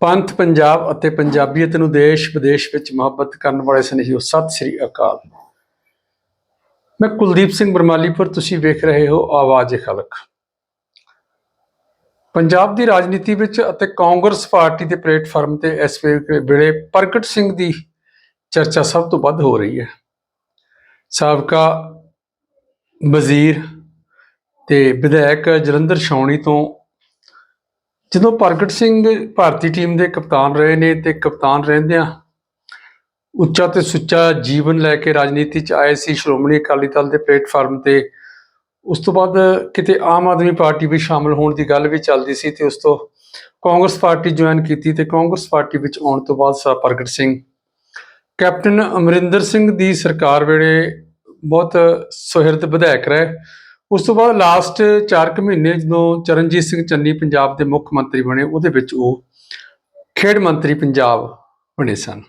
ਪੰਥ ਪੰਜਾਬ ਅਤੇ ਪੰਜਾਬੀਅਤ ਨੂੰ ਦੇਸ਼ ਵਿਦੇਸ਼ ਵਿੱਚ ਮੁਹੱਬਤ ਕਰਨ ਵਾਲੇ ਸਨੇਹੀਓ ਸਤਿ ਸ੍ਰੀ ਅਕਾਲ। ਮੈਂ ਕੁਲਦੀਪ ਸਿੰਘ ਬਰਮਾਲੀਪੁਰ, ਤੁਸੀਂ ਵੇਖ ਰਹੇ ਹੋ ਆਵਾਜ਼ ਖਲਕ। ਪੰਜਾਬ ਦੀ ਰਾਜਨੀਤੀ ਵਿੱਚ ਅਤੇ ਕਾਂਗਰਸ ਪਾਰਟੀ ਦੇ ਪਲੇਟਫਾਰਮ ਤੇ ਇਸ ਵੇ- ਵੇਲੇ ਪ੍ਰਗਟ ਸਿੰਘ ਦੀ ਚਰਚਾ ਸਭ ਤੋਂ ਵੱਧ ਹੋ ਰਹੀ ਹੈ। ਸਾਬਕਾ ਵਜ਼ੀਰ ਤੇ ਵਿਧਾਇਕ ਜਲੰਧਰ ਛਾਉਣੀ ਤੋਂ ਜਦੋਂ ਪ੍ਰਗਟ ਸਿੰਘ ਭਾਰਤੀ ਟੀਮ ਦੇ ਕਪਤਾਨ ਰਹੇ ਨੇ ਤੇ ਕਪਤਾਨ ਰਹਿੰਦਿਆਂ ਉੱਚਾ ਤੇ ਸੁੱਚਾ ਜੀਵਨ ਲੈ ਕੇ ਰਾਜਨੀਤੀ ਚ ਆਏ ਸੀ, ਸ਼੍ਰੋਮਣੀ ਅਕਾਲੀ ਦਲ ਦੇ ਪਲੇਟਫਾਰਮ ਤੇ, ਉਸ ਤੋਂ ਬਾਅਦ ਕਿਤੇ ਆਮ ਆਦਮੀ ਪਾਰਟੀ ਵਿੱਚ ਸ਼ਾਮਲ ਹੋਣ ਦੀ ਗੱਲ ਵੀ ਚੱਲਦੀ ਸੀ ਤੇ ਉਸ ਤੋਂ ਕਾਂਗਰਸ ਪਾਰਟੀ ਜੁਆਇਨ ਕੀਤੀ ਤੇ ਕਾਂਗਰਸ ਪਾਰਟੀ ਵਿੱਚ ਆਉਣ ਤੋਂ ਬਾਅਦ ਸਾ ਪ੍ਰਗਟ ਸਿੰਘ। ਕੈਪਟਨ ਅਮਰਿੰਦਰ ਸਿੰਘ ਦੀ ਸਰਕਾਰ ਵੇਲੇ ਬਹੁਤ ਸੁਹਿਰਦ ਵਿਧਾਇਕ ਰਹੇ। ਉਸ ਤੋਂ ਬਾਅਦ ਲਾਸਟ 4 ਕੁ ਮਹੀਨੇ ਜਦੋਂ ਚਰਨਜੀਤ ਸਿੰਘ ਚੰਨੀ ਪੰਜਾਬ ਦੇ ਮੁੱਖ ਮੰਤਰੀ ਬਣੇ, ਉਹਦੇ ਵਿੱਚ ਉਹ ਖੇਡ ਮੰਤਰੀ ਪੰਜਾਬ ਬਣੇ ਸਨ।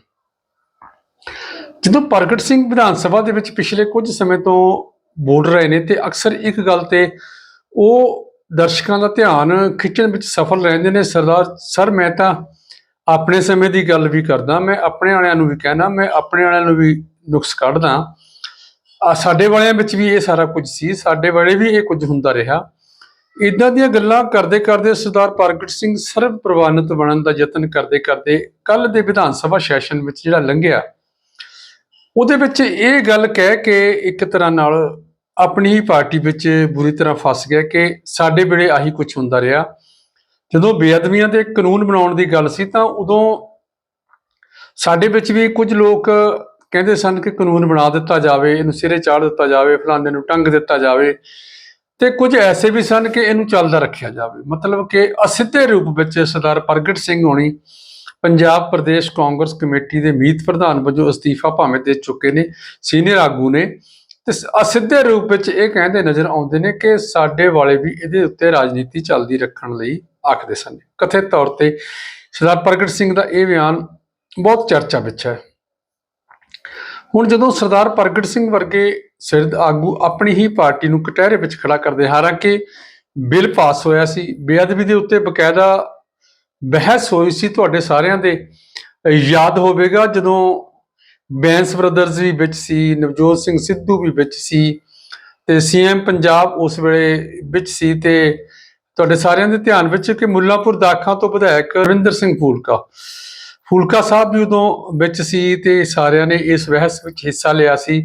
ਜਦੋਂ ਪ੍ਰਗਟ ਸਿੰਘ ਵਿਧਾਨ ਸਭਾ ਦੇ ਵਿੱਚ ਪਿਛਲੇ ਕੁਝ ਸਮੇਂ ਤੋਂ ਬੋਲ ਰਹੇ ਨੇ ਤੇ ਅਕਸਰ ਇੱਕ ਗੱਲ ਤੇ ਉਹ ਦਰਸ਼ਕਾਂ ਦਾ ਧਿਆਨ ਖਿੱਚਣ ਵਿੱਚ ਸਫਲ ਰਹਿੰਦੇ ਨੇ, ਸਰਦਾਰ, ਸਰ, ਮੈਂ ਤਾਂ ਆਪਣੇ ਸਮੇਂ ਦੀ ਗੱਲ ਵੀ ਕਰਦਾ, ਮੈਂ ਆਪਣੇ ਵਾਲਿਆਂ ਨੂੰ ਵੀ ਕਹਿਣਾ, ਮੈਂ ਆਪਣੇ ਵਾਲਿਆਂ ਨੂੰ ਵੀ ਨੁਕਸ ਕੱਢਦਾ ਆ ਸਾਡੇ ਵਾਲਿਆਂ ਵਿੱਚ ਵੀ ਇਹ ਸਾਰਾ ਕੁਝ ਸੀ, ਸਾਡੇ ਵਾਲੇ ਵੀ ਇਹ ਕੁਝ ਹੁੰਦਾ ਰਿਹਾ। ਇਦਾਂ ਦੀਆਂ ਗੱਲਾਂ ਕਰਦੇ ਕਰਦੇ ਸਰਦਾਰ ਪ੍ਰਗਟ ਸਿੰਘ ਸਰਬ ਪ੍ਰਵਾਨਿਤ ਬਣਨ ਦਾ ਯਤਨ ਕਰਦੇ ਕਰਦੇ ਕੱਲ ਦੇ ਵਿਧਾਨ ਸਭਾ ਸੈਸ਼ਨ ਵਿੱਚ ਜਿਹੜਾ ਲੰਘਿਆ, ਉਹਦੇ ਵਿੱਚ ਇਹ ਗੱਲ ਕਹਿ ਕੇ ਇੱਕ ਤਰ੍ਹਾਂ ਨਾਲ ਆਪਣੀ ਹੀ ਪਾਰਟੀ ਵਿੱਚ ਬੁਰੀ ਤਰ੍ਹਾਂ ਫਸ ਗਿਆ ਕਿ ਸਾਡੇ ਵੇਲੇ ਆਹੀ ਕੁਝ ਹੁੰਦਾ ਰਿਹਾ। ਜਦੋਂ ਬੇਅਦਬੀਆਂ ਦੇ ਕਾਨੂੰਨ ਬਣਾਉਣ ਦੀ ਗੱਲ ਸੀ ਤਾਂ ਉਦੋਂ ਸਾਡੇ ਵਿੱਚ ਵੀ ਕੁਝ ਲੋਕ ਕਹਿੰਦੇ ਸਨ ਕਿ ਕਾਨੂੰਨ ਬਣਾ ਦਿੱਤਾ ਜਾਵੇ, ਇਹਨੂੰ ਸਿਰੇ ਚਾੜ ਦਿੱਤਾ ਜਾਵੇ, ਫਲਾਣੇ ਨੂੰ ਟੰਗ ਦਿੱਤਾ ਜਾਵੇ। ਤੇ ਕੁਝ ਐਸੇ ਵੀ ਸਨ ਕਿ ਇਹਨੂੰ ਚੱਲਦਾ ਰੱਖਿਆ ਜਾਵੇ। ਮਤਲਬ ਕਿ ਅਸਿੱਧੇ ਰੂਪ ਵਿੱਚ ਸਰਦਾਰ ਪ੍ਰਗਟ ਸਿੰਘ ਹੋਣੀ ਪੰਜਾਬ ਪ੍ਰਦੇਸ਼ ਕਾਂਗਰਸ ਕਮੇਟੀ ਦੇ ਮੀਤ ਪ੍ਰਧਾਨ ਵਜੋਂ ਅਸਤੀਫਾ ਭਾਵੇਂ ਦੇ ਚੁੱਕੇ ਨੇ, ਸੀਨੀਅਰ ਆਗੂ ਨੇ। ਤੇ ਅਸਿੱਧੇ ਰੂਪ ਵਿੱਚ ਇਹ ਕਹਿੰਦੇ ਨਜ਼ਰ ਆਉਂਦੇ ਨੇ ਕਿ ਸਾਡੇ ਵਾਲੇ ਵੀ ਇਹਦੇ ਉੱਤੇ ਰਾਜਨੀਤੀ ਚੱਲਦੀ ਰੱਖਣ ਲਈ ਆਖਦੇ ਸਨ। ਕਥਿਤ ਤੌਰ ਤੇ ਸਰਦਾਰ ਪ੍ਰਗਟ ਸਿੰਘ ਦਾ ਇਹ ਬਿਆਨ ਬਹੁਤ ਚਰਚਾ ਵਿੱਚ ਹੈ। ਹੁਣ ਜਦੋਂ ਸਰਦਾਰ ਪ੍ਰਗਟ ਸਿੰਘ ਵਰਗੇ ਸਿਰਦ ਆਗੂ ਆਪਣੀ ਹੀ ਪਾਰਟੀ ਨੂੰ ਕਟਹਿਰੇ ਵਿੱਚ ਖੜਾ ਕਰਦੇ, ਹਾਲਾਂਕਿ ਬਿੱਲ ਪਾਸ ਹੋਇਆ ਸੀ, ਬੇਅਦਬੀ ਦੇ ਉੱਤੇ ਬਕਾਇਦਾ ਬਹਿਸ ਹੋਈ ਸੀ, ਤੁਹਾਡੇ ਸਾਰਿਆਂ ਦੇ। ਯਾਦ ਹੋਵੇਗਾ ਜਦੋਂ ਬੈਂਸ ਬ੍ਰਦਰਜ਼ ਵੀ ਵਿੱਚ ਸੀ, ਨਵਜੋਤ ਸਿੰਘ ਸਿੱਧੂ ਵੀ ਵਿੱਚ ਸੀ ਤੇ ਸੀਐਮ ਪੰਜਾਬ ਉਸ ਵੇਲੇ ਵਿੱਚ ਸੀ ਤੇ ਤੁਹਾਡੇ ਸਾਰਿਆਂ ਦੇ ਧਿਆਨ ਵਿੱਚ ਕਿ ਮੁੱਲਾਂਪੁਰ ਦਾਖਾਂ ਤੋਂ ਵਿਧਾਇਕ ਰਵਿੰਦਰ ਸਿੰਘ ਫੂਲਕਾ ਫੂਲਕਾ ਸਾਹਿਬ ਵੀ ਉਦੋਂ ਵਿੱਚ ਸੀ ਤੇ ਸਾਰਿਆਂ ਨੇ ਇਸ ਬਹਿਸ ਵਿੱਚ ਹਿੱਸਾ ਲਿਆ ਸੀ।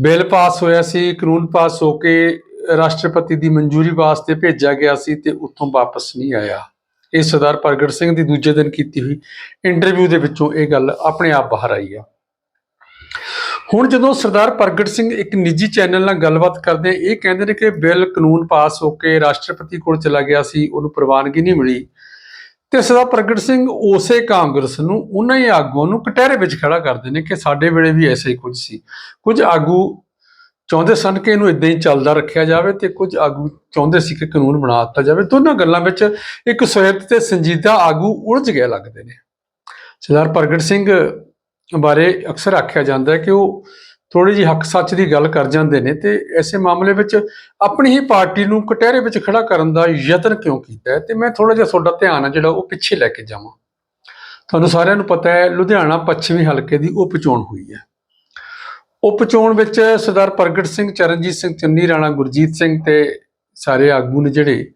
ਬਿੱਲ ਪਾਸ ਹੋਇਆ ਸੀ, ਕਾਨੂੰਨ ਪਾਸ ਹੋ ਕੇ ਰਾਸ਼ਟਰਪਤੀ ਦੀ ਮਨਜ਼ੂਰੀ ਵਾਸਤੇ ਭੇਜਿਆ ਗਿਆ ਸੀ ਤੇ ਉੱਥੋਂ ਵਾਪਸ ਨਹੀਂ ਆਇਆ। ਇਹ ਸਰਦਾਰ ਪ੍ਰਗਟ ਸਿੰਘ ਦੀ ਦੂਜੇ ਦਿਨ ਕੀਤੀ ਹੋਈ ਇੰਟਰਵਿਊ ਦੇ ਵਿੱਚੋਂ ਇਹ ਗੱਲ ਆਪਣੇ ਆਪ ਬਾਹਰ ਆਈ ਆ। ਹੁਣ ਜਦੋਂ ਸਰਦਾਰ ਪ੍ਰਗਟ ਸਿੰਘ ਇੱਕ ਨਿੱਜੀ ਚੈਨਲ ਨਾਲ ਗੱਲਬਾਤ ਕਰਦੇ, ਇਹ ਕਹਿੰਦੇ ਨੇ ਕਿ ਬਿੱਲ ਕਾਨੂੰਨ ਪਾਸ ਹੋ ਕੇ ਰਾਸ਼ਟਰਪਤੀ ਕੋਲ ਚਲਾ ਗਿਆ ਸੀ, ਉਹਨੂੰ ਪ੍ਰਵਾਨਗੀ ਨਹੀਂ ਮਿਲੀ। ਤੇ ਸਰਦਾਰ ਪ੍ਰਗਟ ਸਿੰਘ ਉਸੇ ਕਾਂਗਰਸ ਨੂੰ ਉਹਨਾਂ ਹੀ ਆਗੂਆਂ ਨੂੰ ਕਟਹਿਰੇ ਵਿੱਚ ਖੜਾ ਕਰਦੇ ਨੇ ਕਿ ਸਾਡੇ ਵੇਲੇ ਵੀ ਐਸਾ ਹੀ ਕੁਝ ਸੀ। ਕੁਝ ਆਗੂ ਚਾਹੁੰਦੇ ਸਨ ਕਿ ਇਹਨੂੰ ਇਦਾਂ ਹੀ ਚੱਲਦਾ ਰੱਖਿਆ ਜਾਵੇ ਤੇ ਕੁਝ ਆਗੂ ਚਾਹੁੰਦੇ ਸੀ ਕਿ ਕਾਨੂੰਨ ਬਣਾ ਦਿੱਤਾ ਜਾਵੇ। ਦੋਨਾਂ ਗੱਲਾਂ ਵਿੱਚ ਇੱਕ ਸੁਹਿਰਦ ਤੇ ਸੰਜੀਦਾ ਆਗੂ ਉਲਝ ਗਏ ਲੱਗਦੇ ਨੇ। ਸਰਦਾਰ ਪ੍ਰਗਟ ਸਿੰਘ ਬਾਰੇ ਅਕਸਰ ਆਖਿਆ ਜਾਂਦਾ ਹੈ ਕਿ ਉਹ ਥੋੜੀ ਜਿਹੀ ਹੱਕ ਸੱਚ ਦੀ ਗੱਲ ਕਰ ਜਾਂਦੇ ਨੇ ਤੇ ਐਸੇ ਮਾਮਲੇ ਵਿੱਚ ਆਪਣੀ ਹੀ ਪਾਰਟੀ ਨੂੰ ਕਟਹਿਰੇ ਵਿੱਚ ਖੜਾ ਕਰਨ ਦਾ ਯਤਨ ਕਿਉਂ ਕੀਤਾ ਹੈ? ਤੇ ਮੈਂ ਥੋੜਾ ਜਿਹਾ ਤੁਹਾਡਾ ਧਿਆਨ ਆ ਜਿਹੜਾ ਉਹ ਪਿੱਛੇ ਲੈ ਕੇ ਜਾਵਾਂ। ਤੁਹਾਨੂੰ ਸਾਰਿਆਂ ਨੂੰ ਪਤਾ ਹੈ, ਲੁਧਿਆਣਾ ਪੱਛਮੀ ਹਲਕੇ ਦੀ ਉਪ ਚੋਣ ਹੋਈ ਹੈ। ਉਪ ਚੋਣ ਵਿੱਚ ਸਰਦਾਰ ਪ੍ਰਗਟ ਸਿੰਘ, ਚਰਨਜੀਤ ਸਿੰਘ, ਚੰਨੀ ਰਾਣਾ, ਗੁਰਜੀਤ ਸਿੰਘ ਤੇ ਸਾਰੇ ਆਗੂ ਨੇ ਜਿਹੜੇ,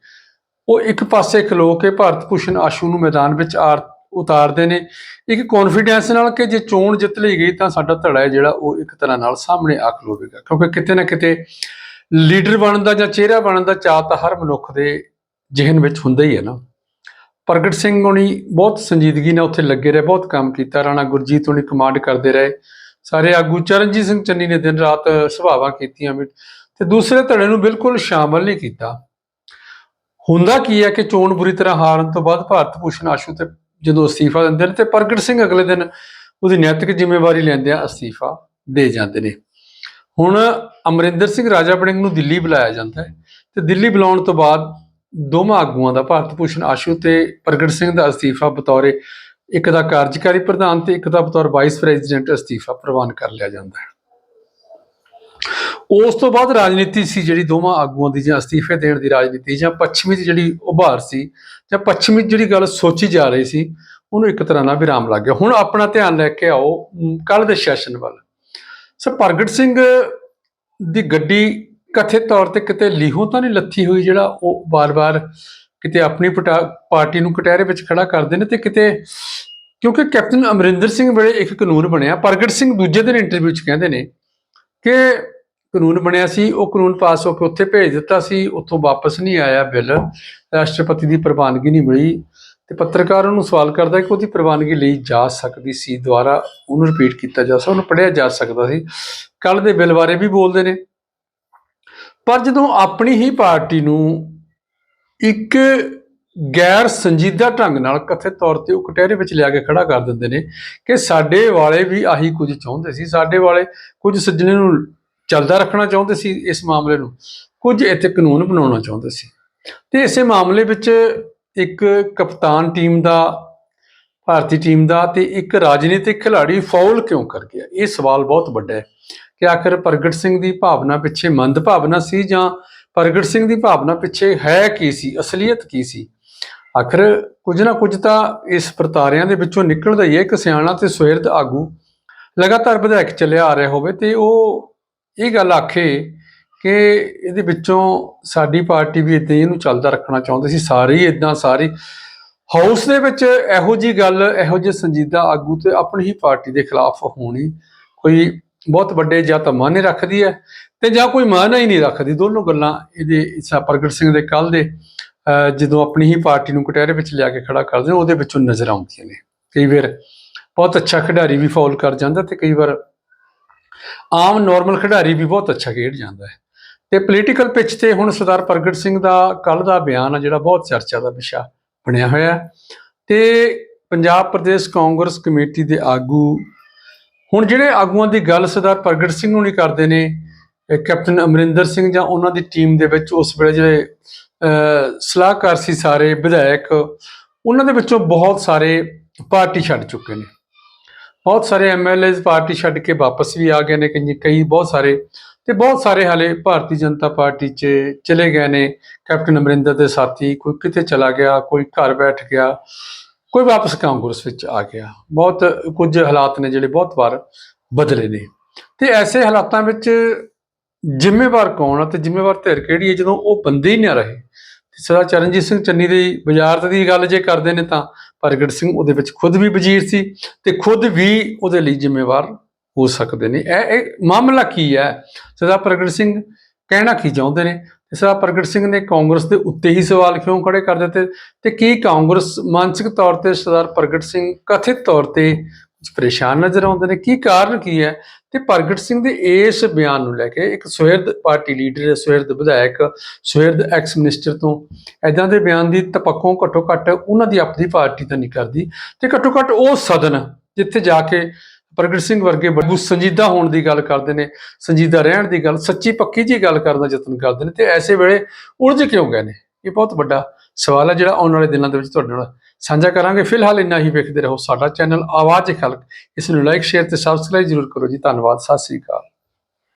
ਉਹ ਇੱਕ ਪਾਸੇ ਖਲੋ ਕੇ ਭਾਰਤ ਭੂਸ਼ਣ ਆਸ਼ੂ ਨੂੰ ਮੈਦਾਨ ਵਿੱਚ ਆਰ ਉਤਾਰਦੇ ਨੇ। ਇੱਕ ਕੌਨਫੀਡੈਂਸ ਨਾਲ ਕਿ ਜੇ ਚੋਣ ਜਿੱਤ ਲਈ ਗਈ ਤਾਂ ਸਾਡਾ ਧੜਾ ਹੈ ਜਿਹੜਾ ਉਹ ਇੱਕ ਤਰ੍ਹਾਂ ਨਾਲ ਸਾਹਮਣੇ ਆ ਖਲੋਵੇਗਾ ਕਿਉਂਕਿ ਕਿਤੇ ਨਾ ਕਿਤੇ ਲੀਡਰ ਬਣਨ ਦਾ ਜਾਂ ਚਿਹਰਾ ਬਣਨ ਦਾ ਚਾਅ ਤਾਂ ਹਰ ਮਨੁੱਖ ਦੇ ਜ਼ਿਹਨ ਵਿੱਚ ਹੁੰਦਾ ਹੀ ਹੈ ਨਾ। ਪ੍ਰਗਟ ਸਿੰਘ ਹੋਣੀ ਬਹੁਤ ਸੰਜੀਦਗੀ ਨਾਲ ਉੱਥੇ ਲੱਗੇ ਰਹੇ, ਬਹੁਤ ਕੰਮ ਕੀਤਾ। ਰਾਣਾ ਗੁਰਜੀਤ ਹੋਣੀ ਕਮਾਂਡ ਕਰਦੇ ਰਹੇ। ਸਾਰੇ ਆਗੂ ਚਰਨਜੀਤ ਸਿੰਘ ਚੰਨੀ ਨੇ ਦਿਨ ਰਾਤ ਸੁਭਾਵਾਂ ਕੀਤੀਆਂ ਵੀ ਤੇ ਦੂਸਰੇ ਧੜੇ ਨੂੰ ਬਿਲਕੁਲ ਸ਼ਾਮਲ ਨਹੀਂ ਕੀਤਾ। ਹੁੰਦਾ ਕੀ ਹੈ ਕਿ ਚੋਣ ਬੁਰੀ ਤਰ੍ਹਾਂ ਹਾਰਨ ਤੋਂ ਬਾਅਦ ਭਾਰਤ ਭੂਸ਼ਣ ਆਸ਼ੂ ਤੇ ਜਦੋਂ ਅਸਤੀਫਾ ਦਿੰਦੇ ਨੇ ਤੇ ਪ੍ਰਗਟ ਸਿੰਘ ਅਗਲੇ ਦਿਨ ਉਹਦੀ ਨੈਤਿਕ ਜ਼ਿੰਮੇਵਾਰੀ ਲੈਂਦਿਆਂ ਅਸਤੀਫਾ ਦੇ ਜਾਂਦੇ ਨੇ। ਹੁਣ ਅਮਰਿੰਦਰ ਸਿੰਘ ਰਾਜਾ ਬੜਿੰਗ ਨੂੰ ਦਿੱਲੀ ਬੁਲਾਇਆ ਜਾਂਦਾ ਹੈ ਤੇ ਦਿੱਲੀ ਬੁਲਾਉਣ ਤੋਂ ਬਾਅਦ ਦੋਵਾਂ ਆਗੂਆਂ ਦਾ ਭਾਰਤ ਭੂਸ਼ਣ ਆਸ਼ੂ ਤੇ ਪ੍ਰਗਟ ਸਿੰਘ ਦਾ ਅਸਤੀਫਾ ਬਤੌਰੇ ਇੱਕ ਦਾ ਕਾਰਜਕਾਰੀ ਪ੍ਰਧਾਨ ਤੇ ਇੱਕ ਦਾ ਬਤੌਰ ਵਾਈਸ ਪ੍ਰੈਜ਼ੀਡੈਂਟ ਅਸਤੀਫਾ ਪ੍ਰਵਾਨ ਕਰ ਲਿਆ ਜਾਂਦਾ ਹੈ। ਉਸ ਤੋਂ ਬਾਅਦ ਰਾਜਨੀਤੀ ਸੀ ਜਿਹੜੀ ਦੋਵਾਂ ਆਗੂਆਂ ਦੀ ਜਾਂ ਅਸਤੀਫੇ ਦੇਣ ਦੀ ਰਾਜਨੀਤੀ ਜਾਂ ਪੱਛਮੀ ਦੀ ਜਿਹੜੀ ਉਭਾਰ ਸੀ ਜਾਂ ਪੱਛਮੀ ਜਿਹੜੀ ਗੱਲ ਸੋਚੀ ਜਾ ਰਹੀ ਸੀ, ਉਹਨੂੰ ਇੱਕ ਤਰ੍ਹਾਂ ਨਾਲ ਵਿਰਾਮ ਲੱਗ ਗਿਆ। ਹੁਣ ਆਪਣਾ ਧਿਆਨ ਲੈ ਕੇ ਆਓ ਕੱਲ ਦੇ ਸੈਸ਼ਨ ਵੱਲ। ਸਰ, ਪ੍ਰਗਟ ਸਿੰਘ ਦੀ ਗੱਡੀ ਕਥਿਤ ਤੌਰ ਤੇ ਕਿਤੇ ਲੀਹੋਂ ਤਾਂ ਨਹੀਂ ਲੱਥੀ ਹੋਈ ਜਿਹੜਾ ਉਹ ਬਾਰ-ਬਾਰ ਕਿਤੇ ਆਪਣੀ ਪਟਾ- ਪਾਰਟੀ ਨੂੰ ਕਟਹਿਰੇ ਵਿੱਚ ਖੜਾ ਕਰਦੇ ਨੇ ਤੇ ਕਿਤੇ, ਕਿਉਂਕਿ ਕੈਪਟਨ ਅਮਰਿੰਦਰ ਸਿੰਘ ਵੇਲੇ ਇੱਕ ਕਾਨੂੰਨ ਬਣਿਆ। ਪ੍ਰਗਟ ਸਿੰਘ ਦੂਜੇ ਦਿਨ ਇੰਟਰਵਿਊ 'ਚ ਕਹਿੰਦੇ ਨੇ ਕਿ ਕਾਨੂੰਨ ਬਣਿਆ ਸੀ, ਉਹ ਕਾਨੂੰਨ ਪਾਸ ਹੋ ਕੇ ਉੱਥੇ ਭੇਜ ਦਿੱਤਾ ਸੀ, ਉੱਥੋਂ ਵਾਪਸ ਨਹੀਂ ਆਇਆ ਬਿੱਲ। ਰਾਸ਼ਟਰਪਤੀ ਦੀ ਪ੍ਰਵਾਨਗੀ ਨਹੀਂ ਮਿਲੀ ਤੇ ਪੱਤਰਕਾਰ ਉਹਨੂੰ ਸਵਾਲ ਕਰਦਾ ਕਿ ਉਹਦੀ ਪ੍ਰਵਾਨਗੀ ਲਈ ਜਾ ਸਕਦੀ ਸੀ ਦੁਆਰਾ ਉਹਨੂੰ ਰਿਪੀਟ ਕੀਤਾ ਜਾ ਸਕਦਾ, ਉਹਨੂੰ ਪੜਿਆ ਜਾ ਸਕਦਾ ਸੀ। ਕੱਲ ਦੇ ਬਿੱਲ ਬਾਰੇ ਵੀ ਬੋਲਦੇ ਨੇ। ਪਰ ਜਦੋਂ ਆਪਣੀ ਹੀ ਪਾਰਟੀ ਨੂੰ ਇੱਕ ਗੈਰ ਸੰਜੀਦਾ ਢੰਗ ਨਾਲ ਕਥਿਤ ਤੌਰ ਤੇ ਉਹ ਕਟਹਿਰੇ ਵਿੱਚ ਲਿਆ ਕੇ ਖੜਾ ਕਰ ਦਿੰਦੇ ਨੇ ਕਿ ਸਾਡੇ ਵਾਲੇ ਵੀ ਆਹੀ ਕੁਝ ਚਾਹੁੰਦੇ ਸੀ, ਸਾਡੇ ਵਾਲੇ ਕੁਝ ਸੱਜਣੇ ਨੂੰ ਚੱਲਦਾ ਰੱਖਣਾ ਚਾਹੁੰਦੇ ਸੀ ਇਸ ਮਾਮਲੇ ਨੂੰ। ਕੁਝ ਇੱਥੇ ਕਾਨੂੰਨ ਬਣਾਉਣਾ ਚਾਹੁੰਦੇ ਸੀ। ਤੇ ਇਸੇ ਮਾਮਲੇ ਵਿੱਚ ਇੱਕ ਕਪਤਾਨ ਟੀਮ ਦਾ, ਭਾਰਤੀ ਟੀਮ ਦਾ ਤੇ ਇੱਕ ਰਾਜਨੀਤਿਕ ਖਿਡਾਰੀ ਫਾਉਲ ਕਿਉਂ ਕਰ ਗਿਆ? ਇਹ ਸਵਾਲ ਬਹੁਤ ਵੱਡਾ ਹੈ ਕਿ ਆਖਰ ਪ੍ਰਗਟ ਸਿੰਘ ਦੀ ਭਾਵਨਾ ਪਿੱਛੇ ਮੰਦ ਭਾਵਨਾ ਸੀ ਜਾਂ ਪ੍ਰਗਟ ਸਿੰਘ ਦੀ ਭਾਵਨਾ ਪਿੱਛੇ ਹੈ ਕੀ ਸੀ, ਅਸਲੀਅਤ ਕੀ ਸੀ? ਆਖਰ ਕੁਝ ਨਾ ਕੁਝ ਤਾਂ ਇਸ ਪ੍ਰਤਾਰਿਆਂ ਦੇ ਵਿੱਚੋਂ ਨਿਕਲਦਾ ਹੀ ਹੈ। ਇੱਕ ਸਿਆਣਾ ਤੇ ਸੁਹਿਰਦ ਆਗੂ ਲਗਾਤਾਰ ਵਿਧਾਇਕ ਚੱਲਿਆ ਆ ਰਿਹਾ ਹੋਵੇ ਤੇ ਉਹ ਇਹ ਗੱਲ ਆਖੇ ਕਿ ਇਹਦੇ ਵਿੱਚੋਂ ਸਾਡੀ ਪਾਰਟੀ ਵੀ ਇਦਾਂ ਹੀ ਇਹਨੂੰ ਚੱਲਦਾ ਰੱਖਣਾ ਚਾਹੁੰਦੇ ਸੀ, ਸਾਰੇ ਹੀ ਇਦਾਂ ਸਾਰੇ ਹਾਊਸ ਦੇ ਵਿੱਚ ਇਹੋ ਜੀ ਗੱਲ, ਇਹੋ ਜਿਹੇ ਸੰਜੀਦਾ ਆਗੂ ਤੇ ਆਪਣੀ ਹੀ ਪਾਰਟੀ ਦੇ ਖਿਲਾਫ ਹੋਣੀ ਕੋਈ ਬਹੁਤ ਵੱਡੇ ਜਾਂ ਤਾਂ ਮਾਨੇ ਰੱਖਦੀ ਹੈ ਤੇ ਜਾਂ ਕੋਈ ਮਾਨਾ ਹੀ ਨਹੀਂ ਰੱਖਦੀ। ਦੋਨੋਂ ਗੱਲਾਂ ਇਹਦੇ ਇਸ ਪ੍ਰਗਟ ਸਿੰਘ ਦੇ ਕੱਲ ਦੇ ਜਦੋਂ ਆਪਣੀ ਹੀ ਪਾਰਟੀ ਨੂੰ ਕਟਹਿਰੇ ਵਿੱਚ ਲਿਆ ਕੇ ਖੜਾ ਕਰਦੇ ਉਹਦੇ ਵਿੱਚੋਂ ਨਜ਼ਰ ਆਉਂਦੀਆਂ ਨੇ। ਕਈ ਵਾਰ ਬਹੁਤ ਅੱਛਾ ਖਿਡਾਰੀ ਵੀ ਫਾਉਲ ਕਰ ਜਾਂਦਾ ਤੇ ਕਈ ਵਾਰ ਆਮ ਨਾਰਮਲ ਖਿਡਾਰੀ ਵੀ ਬਹੁਤ ਅੱਛਾ ਖੇਡ ਜਾਂਦਾ ਹੈ। ਤੇ ਪੋਲੀਟੀਕਲ ਪਿਚ ਤੇ ਹੁਣ ਸਰਦਾਰ ਪ੍ਰਗਟ ਸਿੰਘ ਦਾ ਕੱਲ ਦਾ ਬਿਆਨ ਆ, ਜਿਹੜਾ ਬਹੁਤ ਚਰਚਾ ਦਾ ਵਿਸ਼ਾ ਬਣਿਆ ਹੋਇਆ ਹੈ। ਤੇ ਪੰਜਾਬ ਪ੍ਰਦੇਸ਼ ਕਾਂਗਰਸ ਕਮੇਟੀ ਦੇ ਆਗੂ, ਹੁਣ ਜਿਹੜੇ ਆਗੂਆਂ ਦੀ ਗੱਲ ਸਰਦਾਰ ਪ੍ਰਗਟ ਸਿੰਘ ਨੂੰ ਨਹੀਂ ਕਰਦੇ ਨੇ ਕੈਪਟਨ ਅਮਰਿੰਦਰ ਸਿੰਘ ਜਾਂ ਉਹਨਾਂ ਦੀ ਟੀਮ ਦੇ ਵਿੱਚ ਉਸ ਵੇਲੇ ਜਿਹੜੇ ਸਲਾਹਕਾਰ ਸੀ ਸਾਰੇ, ਵਿਧਾਇਕ, ਉਹਨਾਂ ਦੇ ਵਿੱਚੋਂ ਬਹੁਤ ਸਾਰੇ ਪਾਰਟੀ ਛੱਡ ਚੁੱਕੇ ਨੇ। ਬਹੁਤ ਸਾਰੇ ਐਮਐਲਏਜ਼ ਪਾਰਟੀ ਛੱਡ ਕੇ ਵਾਪਸ ਵੀ ਆ ਗਏ ਨੇ ਕਈ ਕਈ ਬਹੁਤ ਸਾਰੇ। ਤੇ ਬਹੁਤ ਸਾਰੇ ਹਾਲੇ ਭਾਰਤੀ ਜਨਤਾ ਪਾਰਟੀ 'ਚ ਚਲੇ ਗਏ ਨੇ। ਕੈਪਟਨ ਅਮਰਿੰਦਰ ਦੇ ਸਾਥੀ ਕੋਈ ਕਿਤੇ ਚਲਾ ਗਿਆ, ਕੋਈ ਘਰ ਬੈਠ ਗਿਆ, ਕੋਈ ਵਾਪਸ ਕਾਂਗਰਸ ਵਿੱਚ ਆ ਗਿਆ। ਬਹੁਤ ਕੁਝ ਹਾਲਾਤ ਨੇ ਜਿਹੜੇ ਬਹੁਤ ਵਾਰ ਬਦਲੇ ਨੇ। ਤੇ ਐਸੇ ਹਾਲਾਤਾਂ ਵਿੱਚ ਜ਼ਿੰਮੇਵਾਰ ਕੌਣ ਆ ਤੇ ਜ਼ਿੰਮੇਵਾਰ ਧਿਰ ਕਿਹੜੀ ਹੈ? ਜਦੋਂ ਉਹ ਬੰਦੇ ਹੀ ਨਾ ਰਹੇ ਤੇ ਚਰਨਜੀਤ ਸਿੰਘ ਚੰਨੀ ਦੀ ਵਜ਼ਾਰਤ ਦੀ ਗੱਲ ਜੇ ਕਰਦੇ ਨੇ ਤਾਂ ਪ੍ਰਗਟ ਸਿੰਘ ਉਹਦੇ ਵਿੱਚ ਖੁਦ ਵੀ ਵਜ਼ੀਰ ਸੀ ਤੇ ਖੁਦ ਵੀ ਉਹਦੇ ਲਈ ਜ਼ਿੰਮੇਵਾਰ ਹੋ ਸਕਦੇ ਨੇ। ਇਹ ਇਹ ਮਾਮਲਾ ਕੀ ਹੈ? ਸਰਦਾਰ ਪ੍ਰਗਟ ਸਿੰਘ ਕਹਿਣਾ ਕੀ ਚਾਹੁੰਦੇ ਨੇ? ਤੇ ਸਰਦਾਰ ਪ੍ਰਗਟ ਸਿੰਘ ਨੇ ਕਾਂਗਰਸ ਦੇ ਉੱਤੇ ਹੀ ਸਵਾਲ ਕਿਉਂ ਖੜੇ ਕਰ ਦਿੱਤੇ? ਤੇ ਕੀ ਕਾਂਗਰਸ ਮਾਨਸਿਕ ਤੌਰ ਤੇ ਸਰਦਾਰ ਪ੍ਰਗਟ ਸਿੰਘ ਕਥਿਤ ਤੌਰ ਤੇ ਪਰੇਸ਼ਾਨ ਨਜ਼ਰ ਆਉਂਦੇ ਨੇ। ਕੀ ਕਾਰਨ ਕੀ ਹੈ? ਤੇ ਪ੍ਰਗਟ ਸਿੰਘ ਦੇ ਇਸ ਬਿਆਨ ਨੂੰ ਲੈ ਕੇ ਇੱਕ ਸੁਹਿਰਦ ਪਾਰਟੀ ਲੀਡਰ ਸੁਹਿਰਦ ਵਿਧਾਇਕ ਸੁਹਿਰਦ ਐਕਸ ਮਿਨਿਸਟਰ ਤੋਂ ਐਦਾਂ ਦੇ ਬਿਆਨ ਦੀ ਤਪੱਕੋਂ ਘੱਟੋ ਘੱਟ ਉਹਨਾਂ ਦੀ ਆਪਣੀ ਪਾਰਟੀ ਤਾਂ ਨਹੀਂ ਕਰਦੀ ਤੇ ਘੱਟੋ ਘੱਟ ਉਹ ਸਦਨ ਜਿੱਥੇ ਜਾ ਕੇ ਪ੍ਰਗਟ ਸਿੰਘ ਵਰਗੇ ਬੜੂ ਸੰਜੀਦਾ ਹੋਣ ਦੀ ਗੱਲ ਕਰਦੇ ਨੇ, ਸੰਜੀਦਾ ਰਹਿਣ ਦੀ ਗੱਲ, ਸੱਚੀ ਪੱਕੀ ਜੀ ਗੱਲ ਕਰਨ ਦਾ ਯਤਨ ਕਰਦੇ ਨੇ ਤੇ ਐਸੇ ਵੇਲੇ ਉਲਝ ਕਿਉਂ ਗਏ ਨੇ? ਇਹ ਬਹੁਤ ਵੱਡਾ ਸਵਾਲ ਹੈ ਜਿਹੜਾ ਆਉਣ ਵਾਲੇ ਦਿਨਾਂ ਦੇ ਵਿੱਚ ਤੁਹਾਡੇ ਨਾਲ ਸਾਂਝਾ ਕਰਾਂਗੇ। ਫਿਲਹਾਲ ਇੰਨਾ ਹੀ। ਵੇਖਦੇ ਰਹੋ ਸਾਡਾ ਚੈਨਲ ਆਵਾਜ਼ ਖਲਕ। ਇਸ ਨੂੰ ਲਾਈਕ ਸ਼ੇਅਰ ਤੇ ਸਬਸਕ੍ਰਾਈਬ ਜ਼ਰੂਰ ਕਰੋ ਜੀ। ਧੰਨਵਾਦ। ਸਤਿ ਸ੍ਰੀ ਅਕਾਲ।